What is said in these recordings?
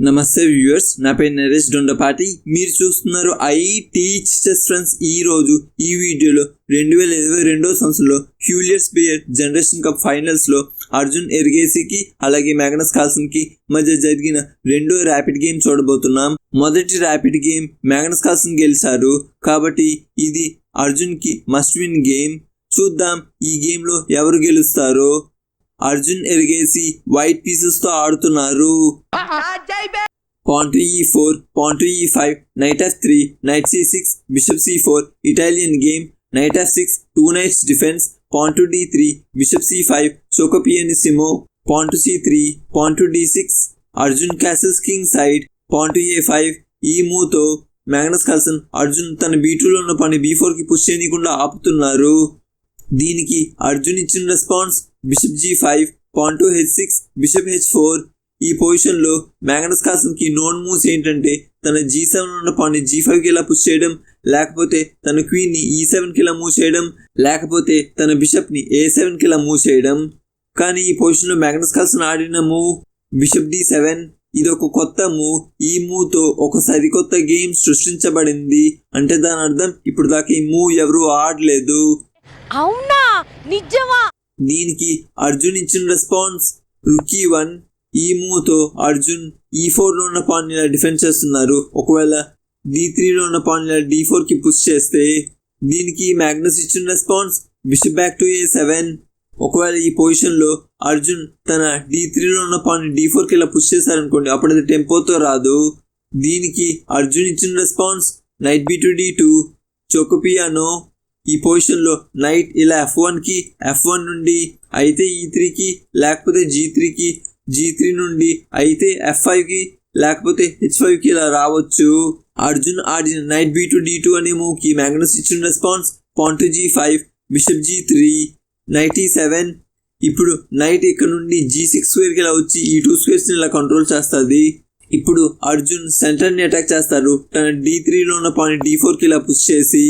నమస్తే వ్యూవర్స్ నా పేరు నరేష్ దొండపాటి మీరు చూస్తున్నారు ఐ టీచ్ ఫ్రెండ్స్ ఈ రోజు ఈ వీడియోలో రెండు వేల ఇరవై రెండో సంవత్సరంలో హ్యూలియర్స్ బియర్ జనరేషన్ కప్ ఫైనల్స్లో అర్జున్ ఎర్గేసికి అలాగే మ్యాగ్నస్ కాల్సన్కి మధ్య జరిగిన రెండో ర్యాపిడ్ గేమ్ చూడబోతున్నాం. మొదటి ర్యాపిడ్ గేమ్ మ్యాగ్నస్ కాల్సన్ గెలిచారు. కాబట్టి ఇది అర్జున్కి మస్ట్ విన్ గేమ్. చూద్దాం ఈ గేమ్లో ఎవరు గెలుస్తారో. అర్జున్ ఎరిగేసి వైట్ పీసెస్తో ఆడుతున్నారు. Pawn to e four pawn to e five knight f three knight c six bishop c four Italian game knight f six two knights defence pawn to d three bishop c five giuoco pianissimo pawn to c three pawn to d six Arjun castles king side pawn to a five ఈ మూతో Magnus Kalsan Arjun తన be టూలో ఉన్న పని be ఫోర్కి push చేయకుండా ఆపుతున్నారు. దీనికి అర్జున్ ఇచ్చిన response bishop g five pawn to h six bishop h four ఈ పొజిషన్లో మ్యాగ్నస్ కాసన్కి నోన్ మూవ్స్ ఏంటంటే తన జీ సెవెన్ ఉన్న పాన్ని జీ ఫైవ్కి ఇలా పుష్ చేయడం లేకపోతే తన క్వీన్ని ఈ సెవెన్కి ఇలా మూవ్ చేయడం లేకపోతే తన బిషప్ని ఏ సెవెన్కి ఇలా మూవ్ చేయడం. కానీ ఈ పొజిషన్లో మ్యాగ్నస్ కాసన్ ఆడిన మూవ్ బిషప్ డి సెవెన్ ఇది ఒక కొత్త మూవ్ ఈ మూవ్తో ఒక సరికొత్త గేమ్ సృష్టించబడింది. అంటే దాని అర్థం ఇప్పుడు దాకా ఈ మూవ్ ఎవరూ ఆడలేదు. అవునా? నిజమా? దీనికి అర్జున్ ఇచ్చిన రెస్పాన్స్. రుకీ వన్ ఈ మూవ్తో అర్జున్ ఈ ఫోర్లో ఉన్న పాన్ డిఫెండ్ డిఫెన్స్ చేస్తున్నారు. ఒకవేళ డి త్రీలో ఉన్న పాన్ డి ఫోర్కి పుష్ చేస్తే దీనికి మ్యాగ్నస్ ఇచ్చిన response. Bishop back to a seven. ఒకవేళ ఈ పొజిషన్లో అర్జున్ తన డి త్రీలో ఉన్న పాన్ డి ఫోర్కి ఇలా పుష్ చేశారనుకోండి అప్పుడు అది టెంపోతో రాదు. దీనికి అర్జున్ ఇచ్చిన response. Knight b to d two. Giuoco piano ఈ పొజిషన్లో నైట్ ఇలా ఎఫ్ వన్కి ఎఫ్ వన్ నుండి అయితే e ఈ త్రీకి లేకపోతే జీ త్రీకి జీ త్రీ నుండి అయితే ఎఫ్ ఫైవ్కి లేకపోతే హెచ్ ఫైవ్కి ఇలా రావచ్చు. అర్జున్ ఆడిన knight b to d two అనే మూవ్కి మ్యాగ్నస్ ఇచ్చిన response pawn to g five bishop g three knight e e seven ఇప్పుడు నైట్ ఇక్కడ నుండి జీ సిక్స్ స్క్వేర్కి ఇలా వచ్చి ఈ టూ స్క్వేర్స్ని ఇలా కంట్రోల్ చేస్తుంది. ఇప్పుడు అర్జున్ సెంటర్ని అటాక్ చేస్తారు తన డీ త్రీలో ఉన్న పాయింట్ డీ ఫోర్కి ఇలా పుష్ చేసి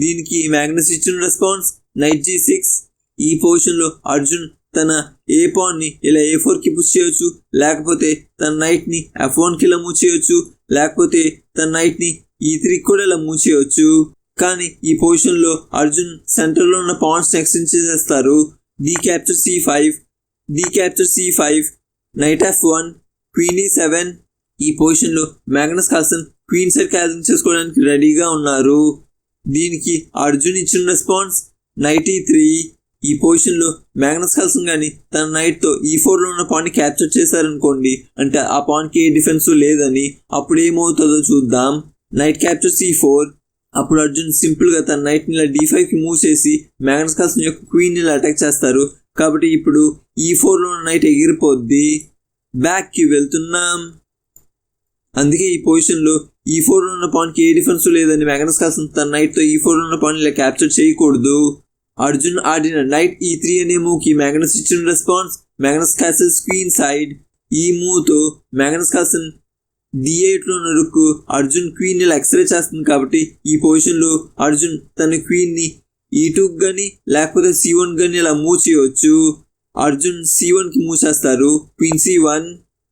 దీనికి మ్యాగ్నస్ ఇచ్చిన రెస్పాన్స్ నైట్ జీ సిక్స్ ఈ పొజిషన్లో అర్జున్ తన ఏ పాన్ని ఇలా ఏ ఫోర్కి పుష్ చేయొచ్చు లేకపోతే తన నైట్ని ఎఫ్ వన్కి ఇలా మూవ్ చేయొచ్చు లేకపోతే తన నైట్ని ఈ త్రీకి కూడా ఇలా మూవ్ చేయొచ్చు. కానీ ఈ పొజిషన్లో అర్జున్ సెంటర్లో ఉన్న పాయింట్స్ని ఎక్స్టెండ్ చేసేస్తారు. D capture c five d capture c five knight f one queen e seven ఈ పొజిషన్లో మ్యాగ్నస్ కాసన్ క్వీన్ సైడ్ క్యాల్సిన్ చేసుకోవడానికి రెడీగా ఉన్నారు. దీనికి అర్జున్ ఇచ్చిన రెస్పాన్స్ నైట్ ఈ త్రీ ఈ పొజిషన్లో మ్యాగ్నస్ కాల్సన్ కానీ తన నైట్తో ఈ ఫోర్లో ఉన్న పాయింట్ క్యాప్చర్ చేశారనుకోండి అంటే ఆ పాయింట్కి ఏ డిఫెన్స్ లేదని అప్పుడు ఏమవుతుందో చూద్దాం. నైట్ క్యాప్చర్ సి ఫోర్ అప్పుడు అర్జున్ సింపుల్గా తన నైట్ని ఇలా డీ ఫైవ్కి మూవ్ చేసి మ్యాగ్నస్ కాల్సన్ యొక్క క్వీన్ని ఇలా అటాక్ చేస్తారు. కాబట్టి ఇప్పుడు e ఈ ఫోర్లో ఉన్న నైట్ ఎగిరిపోద్ది. బ్యాక్కి వెళ్తున్నాం. అందుకే ఈ పొజిషన్లో ఈ ఫోర్ ఉన్న పాయింట్కి ఏ డిఫరెన్స్ లేదని మ్యాగ్నస్ కాల్సన్ తన నైట్తో ఈ ఫోర్ ఉన్న పాయింట్ ఇలా క్యాప్చర్ చేయకూడదు. అర్జున్ ఆడిన నైట్ ఈ త్రీ అనే మూవ్కి మ్యాగ్నస్ ఇచ్చిన response Magnus castle queen side ఈ మూవ్తో మ్యాగ్నస్ కాసన్ డి ఎయిట్లో నరుకు అర్జున్ క్వీన్ ఇలా ఎక్స్రే చేస్తుంది కాబట్టి ఈ పొజిషన్లో అర్జున్ తన క్వీన్ని ఈ టూకి కానీ లేకపోతే సి వన్ కానీ ఇలా మూవ్ చేయవచ్చు. అర్జున్ సి వన్కి మూవ్ చేస్తారు. Queen c one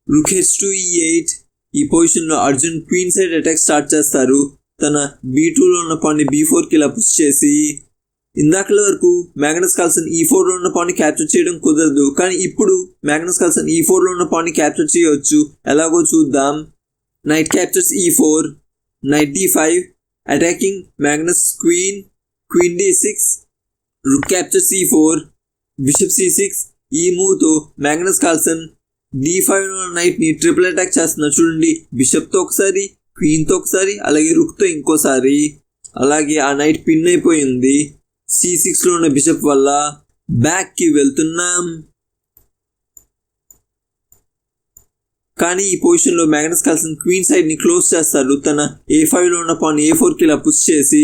rook h e eight ఈ పొజిషన్లో Arjun queen side attack start చేస్తారు. తన బీ టూలో ఉన్న పాన్ని బీ ఫోర్కి ఇలా పుష్ చేసి ఇందాకల వరకు మ్యాగ్నస్ కాల్సన్ e ఈ ఫోర్లో ఉన్న పాన్ని క్యాప్చర్ చేయడం కుదరదు. కానీ ఇప్పుడు మ్యాగ్నస్ కాల్సన్ e ఈ ఫోర్లో ఉన్న పాన్ని క్యాప్చర్ చేయవచ్చు ఎలాగో చూద్దాం. Knight captures e four knight d five attacking Magnus queen queen d six rook capture c four bishop c six ఈ మూవ్తో మ్యాగ్నస్ కాల్సన్ డి ఫైవ్ నైట్ని ట్రిపుల్ అటాక్ చేస్తున్నారు చూడండి బిషప్తో ఒకసారి క్వీన్తో ఒకసారి అలాగే రుక్తో ఇంకోసారి. అలాగే ఆ నైట్ పిన్ అయిపోయింది. సి సిక్స్లో ఉన్న బిషప్ వల్ల బ్యాక్కి వెళ్తున్నాం. కానీ ఈ పొజిషన్లో మ్యాగ్నస్ కాల్సన్ క్వీన్ సైడ్ని క్లోజ్ చేస్తారు తన ఏ ఫైవ్లో ఉన్న పాన్ ఏ ఫోర్కి ఇలా పుష్ చేసి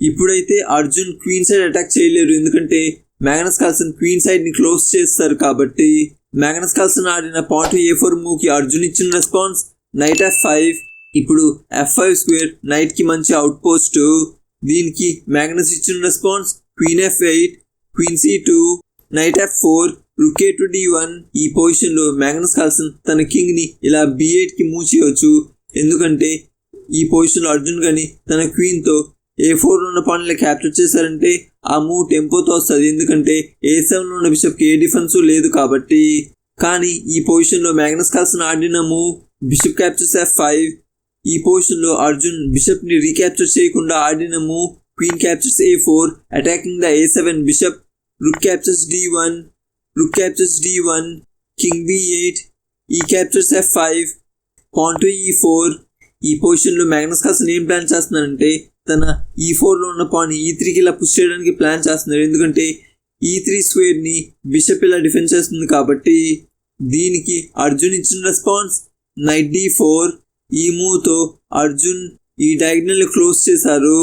ఇప్పుడైతే అర్జున్ క్వీన్ సైడ్ అటాక్ చేయలేరు ఎందుకంటే మ్యాగ్నస్ కాల్సన్ క్వీన్ సైడ్ని క్లోజ్ చేస్తారు కాబట్టి మ్యాగ్నస్ కాల్సన్ ఆడిన పాయింట్ ఏ ఫోర్ మూవ్కి అర్జున్ ఇచ్చిన రెస్పాన్స్ నైట్ ఎఫ్ ఫైవ్ ఇప్పుడు ఎఫ్ ఫైవ్ స్క్వేర్ నైట్కి మంచి అవుట్ పోస్ట్ దీనికి మ్యాగ్నస్ ఇచ్చిన response queen f eight queen c two knight f four rook e to d one ఈ పొజిషన్లో మ్యాగ్నస్ కాల్సన్ తన కింగ్ని ఇలా బి ఎయిట్కి మూవ్ చేయవచ్చు ఎందుకంటే ఈ పొజిషన్లో అర్జున్ గని తన క్వీన్తో ఏ ఫోర్లో ఉన్న పాయింట్లు క్యాప్చర్ చేశారంటే ఆ మూవ్ టెంపోతో వస్తుంది. ఎందుకంటే ఏ సెవెన్లో ఉన్న బిషప్కి ఏ డిఫెన్స్ లేదు కాబట్టి. కానీ ఈ పొజిషన్లో మ్యాగ్నస్ కాల్సన్ ఆడిన move bishop captures f five ఈ పొజిషన్లో అర్జున్ బిషప్ని రీక్యాప్చర్ చేయకుండా ఆడిన move queen captures a four attacking the a seven bishop rook captures d one rook captures d one king b eight e captures f five pawn e four ఈ పొజిషన్లో Magnus Carlson ఏం plan చేస్తున్నారంటే తన e ఈ ఫోర్లో ఉన్న pan ఈ త్రీకి ఇలా పుష్ చేయడానికి ప్లాన్ చేస్తున్నారు. ఎందుకంటే ఈ త్రీ స్క్వేర్ని బిషప్ ఇలా డిఫెన్స్ చేస్తుంది కాబట్టి దీనికి అర్జున్ ఇచ్చిన రెస్పాన్స్ నైట్ డి ఫోర్ ఈ మూవ్తో అర్జున్ ఈ డయాగ్నల్ని క్లోజ్ చేశారు.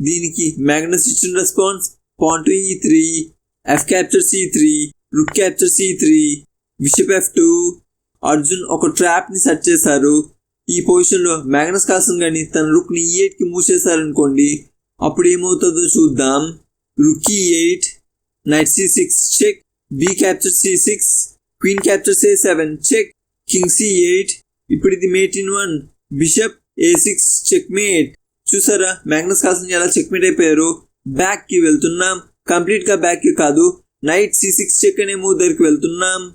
దీనికి మ్యాగ్నస్ ఇచ్చిన response pawn to e three f capture c three rook capture c three bishop f two Arjun ఒక ట్రాప్ని సెట్ చేశారు. ఈ పొజిషన్లో మ్యాగ్నస్ కాల్సన్ గాని తన రుక్ని ఈ ఎయిట్కి అప్పుడు ఏమవుతుందో చూద్దాం. Rook e eight knight c six check b capture c six queen capture a seven check king c eight ఇప్పుడు ఇది mate in one bishop a six checkmate చూసారా? మ్యాగ్నస్ కాల్సన్ ఎలా చెక్ మేట్ అయిపోయారు? బ్యాక్కి వెళ్తున్నాం. కంప్లీట్గా బ్యాక్కి బ్యాక్కి కాదు. నైట్ సి సిక్స్ చెక్ అనే మూవ్ దగ్గరికి వెళ్తున్నాం.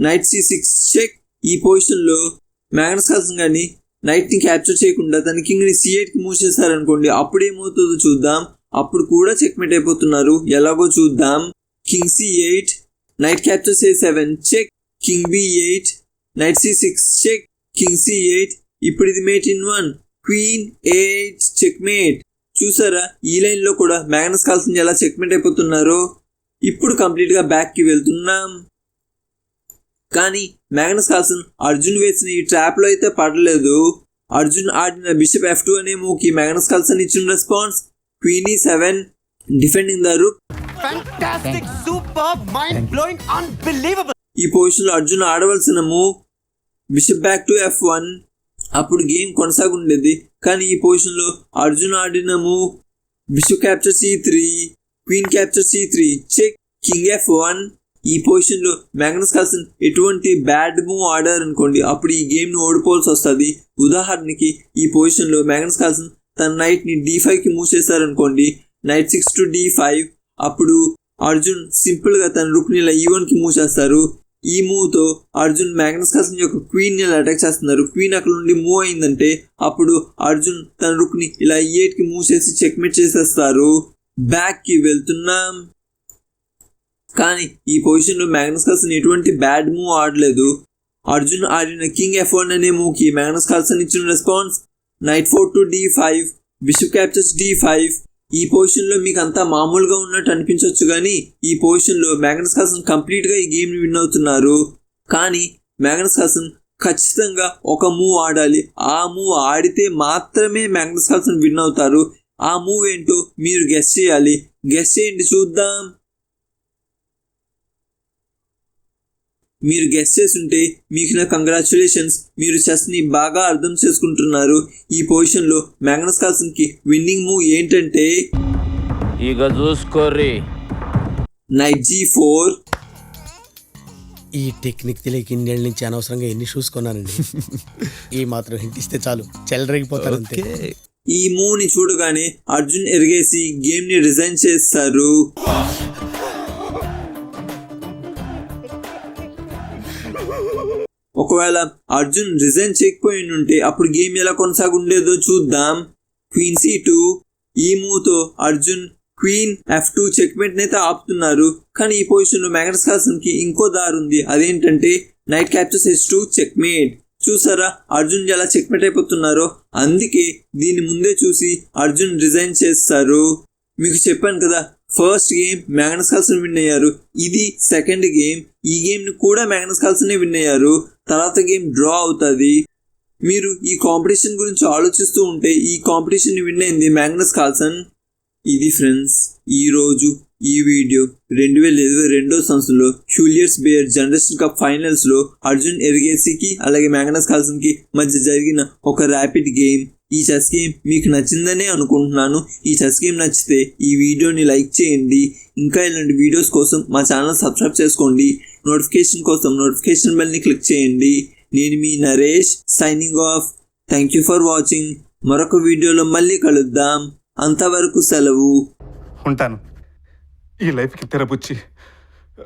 నైట్ సి సిక్స్ చెక్ ఈ పొజిషన్లో మ్యాగ్నస్ కాల్సన్ కానీ నైట్ని క్యాప్చర్ చేయకుండా తన కింగ్ని సి మూవ్ చేశారనుకోండి అప్పుడు ఏమవుతుందో చూద్దాం. అప్పుడు కూడా చెక్మేట్ అయిపోతున్నారు. ఎలాగో చూద్దాం. King c eight knight capture c seven check king b eight knight c six check king c eight ఇప్పుడు ఇది mate in one queen eight check mate చూసారా? ఈ లైన్లో కూడా మ్యాగ్నస్ కాల్సన్ ఎలా చెక్మెంట్ అయిపోతున్నారో? ఇప్పుడు కంప్లీట్గా బ్యాక్కి కి వెళ్తున్నాం. కానీ మ్యాగ్నస్ కాల్సన్ అర్జున్ వేసిన ఈ ట్రాప్లో అయితే పడలేదు. అర్జున్ ఆడిన బిషప్ ఎఫ్ టూ అనే మూవ్కి మ్యాగ్నస్ కాల్సన్ ఇచ్చిన response queen e seven defending the rook. Fantastic, superb, mind blowing, unbelievable. ఈ పొజిషన్లో Arjun ఆడవలసిన move bishop back to f one. అప్పుడు గేమ్ కొనసాగుండేది. కానీ ఈ పొజిషన్లో అర్జున్ ఆడిన move bishop capture c three queen capture c three check king f one. ఈ పొజిషన్లో మ్యాగ్నస్ కాల్సన్ ఎటువంటి బ్యాడ్ మూవ్ ఆడారు అనుకోండి అప్పుడు ఈ గేమ్ని ఓడిపోవాల్సి వస్తుంది. ఉదాహరణకి ఈ పొజిషన్లో మ్యాగ్నస్ కాల్సన్ తన నైట్ని ఫైవ్కి ఫైవ్కి మూవ్ చేశారనుకోండి knight six to d five అప్పుడు అర్జున్ సింపుల్గా తన రుక్ని ఇలా e ఈ కి మూవ్ చేస్తారు. ఈ మూవ్తో అర్జున్ మ్యాగ్నస్ కాల్సన్ యొక్క క్వీన్ని ఇలా అటాక్ చేస్తున్నారు. క్వీన్ అక్కడ నుండి మూవ్ అయిందంటే అప్పుడు అర్జున్ తన రుక్ని ఇలా e ఈ ఎయిట్కి మూవ్ చేసి చెక్మేట్ చేసేస్తారు. బ్యాక్కి వెళ్తున్నాం. కానీ ఈ పొజిషన్లో మ్యాగ్నస్ కాల్సన్ ఎటువంటి బ్యాడ్ మూవ్ ఆడలేదు. అర్జున్ ఆడిన కింగ్ ఎఫ్ వన్ అనే మూవ్కి మ్యాగ్నస్ కాల్సన్ ఇచ్చిన response knight four to d five bishop captures d five ఈ పొజిషన్లో మీకు అంతా మామూలుగా ఉన్నట్టు అనిపించవచ్చు కానీ ఈ పొజిషన్లో మ్యాగ్నస్ కాల్సన్ కంప్లీట్గా ఈ గేమ్ని విన్ అవుతున్నారు. కానీ మ్యాగ్నస్ కాల్సన్ ఖచ్చితంగా ఒక మూవ్ ఆడాలి. ఆ మూవ్ ఆడితే మాత్రమే మ్యాగ్నస్ కాల్సన్ విన్ అవుతారు. ఆ మూవ్ ఏంటో మీరు గెస్ చేయాలి. గెస్ చేయండి చూద్దాం. మీరు గెస్ చేస్తుంటే మీకు నా కంగ్రాచులేషన్స్ మీరు చెస్ని బాగా అర్థం చేసుకుంటున్నారు. ఈ పొజిషన్లో మ్యాగ్నస్ కాల్సన్కి విన్నింగ్ మూవ్ ఏంటంటే ఇక చూసుకోర్రి. నైట్ జీ ఫోర్ ఈ టెక్నిక్ తెలియక ఇన్నేళ్ళ నుంచి అనవసరంగా ఎన్ని షూస్ కొన్నానండి? ఈ మాత్రం హింట్ ఇస్తే చాలు. చెలరేగిపోతారు అంతే. ఈ మూవ్ని చూడగానే అర్జున్ ఎరిగేసి గేమ్ని రిజైన్ చేస్తారు. ఒకవేళ అర్జున్ రిజైన్ చేయకపోయి ఉంటే అప్పుడు గేమ్ ఎలా కొనసాగుండేదో చూద్దాం. క్వీన్ సి టూ ఈ మూవ్తో Arjun queen f two checkmate అయితే ఆపుతున్నారు. కానీ ఈ పొజిషన్లో మ్యాగ్నస్ ఇంకో దారి ఉంది. అదేంటంటే knight captures h two checkmate చూసారా? అర్జున్ ఎలా చెక్మేట్ అయిపోతున్నారో? అందుకే దీన్ని ముందే చూసి అర్జున్ రిజైన్ చేస్తారు. మీకు చెప్పాను కదా first game Magnus Carlsen win అయ్యారు. ఇది సెకండ్ గేమ్ ఈ గేమ్ని కూడా మ్యాగ్నస్ కాల్సనే విన్ అయ్యారు? తర్వాత గేమ్ డ్రా అవుతుంది. మీరు ఈ కాంపిటీషన్ గురించి ఆలోచిస్తూ ఉంటే ఈ కాంపిటీషన్ విన్ అయింది మ్యాగ్నస్ కాల్సన్ ఇది ఫ్రెండ్స్ ఈ రోజు ఈ వీడియో రెండు వేల ఇరవై రెండో సంవత్సరంలో హ్యూలియర్స్ బేయర్ జనరేషన్ కప్ ఫైనల్స్లో అర్జున్ ఎరిగేసికి అలాగే మ్యాగ్నస్ కాల్సన్కి మధ్య జరిగిన ఒక ర్యాపిడ్ గేమ్. ఈ చెస్ గేమ్ మీకు నచ్చిందనే అనుకుంటున్నాను. ఈ చెస్ గేమ్ నచ్చితే ఈ వీడియోని లైక్ చేయండి. ఇంకా ఇలాంటి వీడియోస్ కోసం మా ఛానల్ సబ్స్క్రైబ్ చేసుకోండి. నోటిఫికేషన్ కోసం నోటిఫికేషన్ బెల్ని క్లిక్ చేయండి. నేను మీ Naresh signing off. Thank you for watching. మరొక వీడియోలో మళ్ళీ కలుద్దాం. అంతవరకు సెలవు. ఉంటాను. ఈ లైఫ్కి తెరపుచ్చి